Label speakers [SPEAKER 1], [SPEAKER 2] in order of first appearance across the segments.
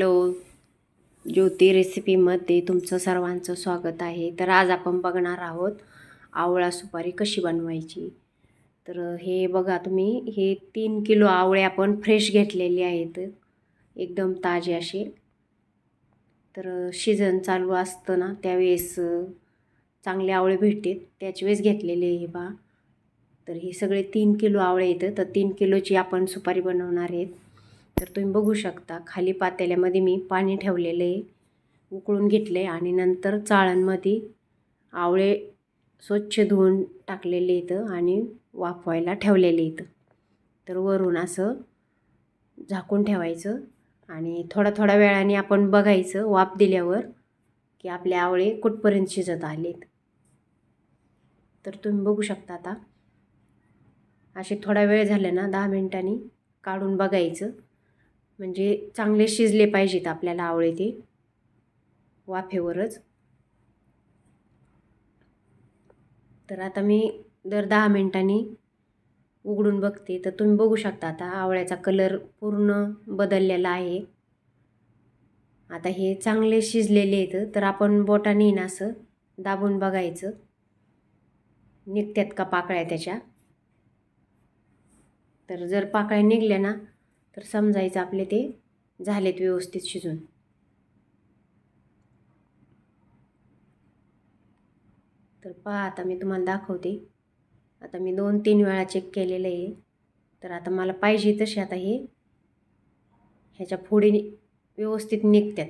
[SPEAKER 1] Hello ज्योती रेसिपीमध्ये तुमचं सर्वांचं स्वागत आहे. तर आज आपण बघणार आहोत आवळा सुपारी कशी बनवायची. तर हे बघा तुम्ही हे तीन किलो आवळे आपण फ्रेश घेतलेले आहेत. एकदम ताजे असे. तर सीझन चालू असतं ना त्यावेळेस चांगले आवळे भेटते त्याच वेळेस घेतलेले हे बा तर हे सगळे तीन किलो आवळे येतं तर तीन किलोची आपण सुपारी बनवणार आहेत. तर तुम्ही बघू शकता. खाली पातेल्यामध्ये मी पाणी ठेवलेलं आहे उकळून घेतले आणि नंतर चाळणमध्ये आवळे स्वच्छ धुवून टाकलेले इथं आणि वाफवायला ठेवलेले इथं. तर वरून असं झाकून ठेवायचं आणि थोड्या थोड्या वेळाने आपण बघायचं वाफ दिल्यावर की आपले आवळे कुठपर्यंत शिजत आलेत. तर तुम्ही बघू शकता आता. असे थोडा वेळ झाला ना दहा मिनटांनी काढून बघायचं. म्हणजे चांगले शिजले पाहिजेत आपल्याला आवळे ते. वाफेवरच. तर आता मी दर दहा मिनटांनी उघडून बघते. तर तुम्ही बघू शकता आता आवळ्याचा कलर पूर्ण बदललेला आहे. आता हे चांगले शिजलेले आहेत. तर आपण बोटाने ना असं दाबून बघायचं. निघतात का पाकळ्या त्याच्या? तर जर पाकळ्या निघल्या ना तर समजायचं आपले ते झालेत व्यवस्थित शिजून. तर पहा आता मी तुम्हाला दाखवते. आता मी दोन तीन वेळा चेक केलेलं आहे. तर आता मला पाहिजे तसे आता हे ह्याच्या फोडी व्यवस्थित निघतात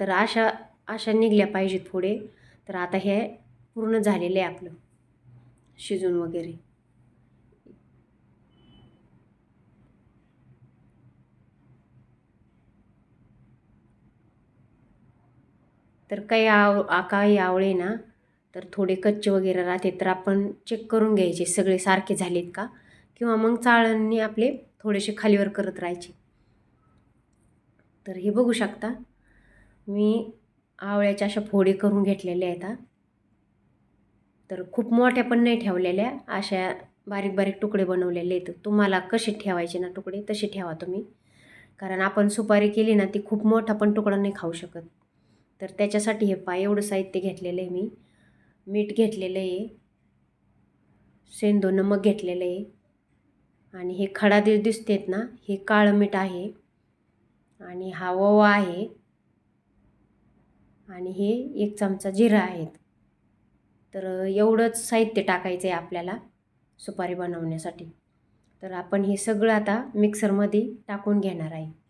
[SPEAKER 1] तर अशा अशा निघल्या पाहिजेत पुढे. तर आता हे पूर्ण झालेलं आहे आपलं शिजून वगैरे. तर काही आव काही आवळे ना तर थोडे कच्चे वगैरे राहते तर आपण चेक करून घ्यायचे सगळे सारखे झालेत का? किंवा मग चाळणनी आपले थोडेसे खालीवर करत राहायचे. तर हे बघू शकता. मी आवळ्याच्या अशा फोडी करून घेतलेल्या आहेत तर खूप मोठ्या पण नाही ठेवलेल्या अशा बारीक बारीक तुकडे बनवलेले आहेत. तुम्हाला कसे ठेवायचे ना तुकडे तसे ठेवा तुम्ही. कारण आपण सुपारी केली ना ती खूप मोठा पण तुकडा नाही खाऊ शकत. तर त्याच्यासाठी हे पाय एवढं साहित्य घेतलेलं आहे मी. मीठ घेतलेलं आहे. सेंदो नमक घेतलेलं आहे. आणि हे खडा दि दिसतेत ना हे काळं मीठ आहे. आणि हा ओवा आहे. आणि हे एक चमचा जिरा आहेत. तर एवढंच साहित्य टाकायचं आहे आपल्याला सुपारी बनवण्यासाठी. तर आपण हे सगळं आता मिक्सरमध्ये टाकून घेणार आहे.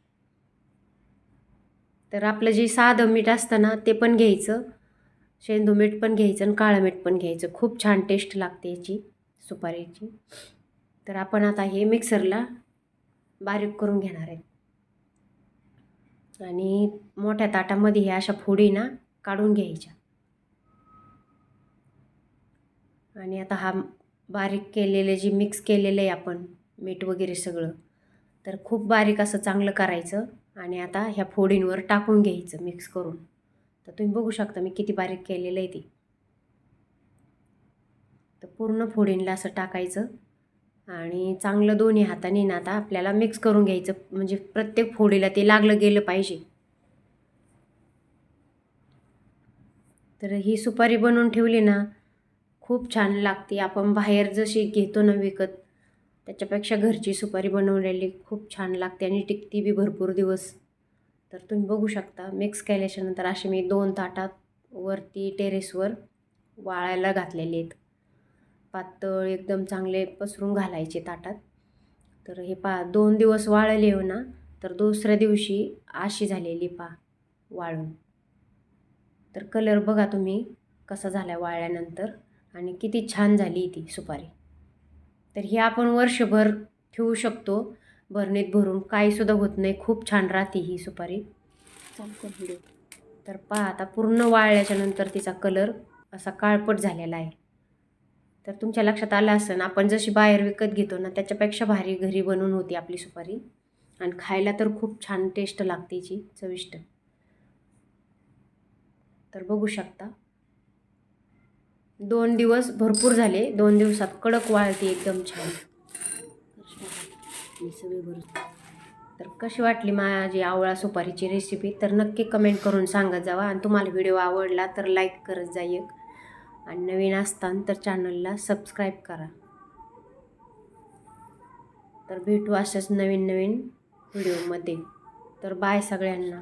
[SPEAKER 1] तर आपलं जे साधं मीठ असतं ना ते पण घ्यायचं. शेंदू मीठ पण घ्यायचं आणि काळं मीठ पण घ्यायचं. खूप छान टेस्ट लागते याची सुपारीची. तर आपण आता हे मिक्सरला बारीक करून घेणार आहे. आणि मोठ्या ताटामध्ये ह्या अशा फोडी ना काढून घ्यायच्या. आणि आता हा बारीक केलेले जे मिक्स केलेलं आहे आपण मीठ वगैरे सगळं. तर खूप बारीक असं चांगलं करायचं आणि आता ह्या फोडींवर टाकून घ्यायचं मिक्स करून. तर तुम्ही बघू शकता मी किती बारीक केलेलं आहे ते. तर पूर्ण फोडींला असं टाकायचं आणि चांगलं दोन्ही हाताने ना आता आपल्याला मिक्स करून घ्यायचं म्हणजे प्रत्येक फोडीला ते लागलं गेलं पाहिजे. तर ही सुपारी बनवून ठेवली ना खूप छान लागते. आपण बाहेर जशी घेतो ना विकत त्याच्यापेक्षा घरची सुपारी बनवलेली खूप छान लागते आणि टिकती बी भरपूर दिवस. तर तुम्ही बघू शकता मिक्स केल्याच्यानंतर असे मी दोन ताटात वरती टेरेसवर वाळायला घातलेले आहेत. पातळ एकदम चांगले पसरून घालायचे ताटात. तर हे पा दोन दिवस वाळले हो ना तर दुसऱ्या दिवशी अशी झालेली पा वाळून. तर कलर बघा तुम्ही कसा झाला वाळल्यानंतर आणि किती छान झाली ती सुपारी. तर ही आपण वर्षभर ठेवू शकतो. भरणीत भरून काहीसुद्धा होत नाही. खूप छान राहते ही सुपारी. तर पहा आता पूर्ण वाळल्याच्या नंतर तिचा कलर असा काळपट झालेला आहे. तर तुमच्या लक्षात आलं असेल आपण जशी बाहेर विकत घेतो ना त्याच्यापेक्षा भारी घरी बनवून होती आपली सुपारी. आणि खायला तर खूप छान टेस्ट लागते हिची चविष्ट. तर बघू शकता. दोन दिवस भरपूर झाले. दोन दिवसात कडक वाळते एकदम छान. तर कशी वाटली माझी आवळा सुपारीची रेसिपी तर नक्की कमेंट करून सांगत जावा. आणि तुम्हाला व्हिडिओ आवडला तर लाईक करत जा एक. आणि नवीन असताना तर चॅनलला सबस्क्राईब करा. तर भेटू अशाच नवीन नवीन व्हिडिओमध्ये तर बाय सगळ्यांना.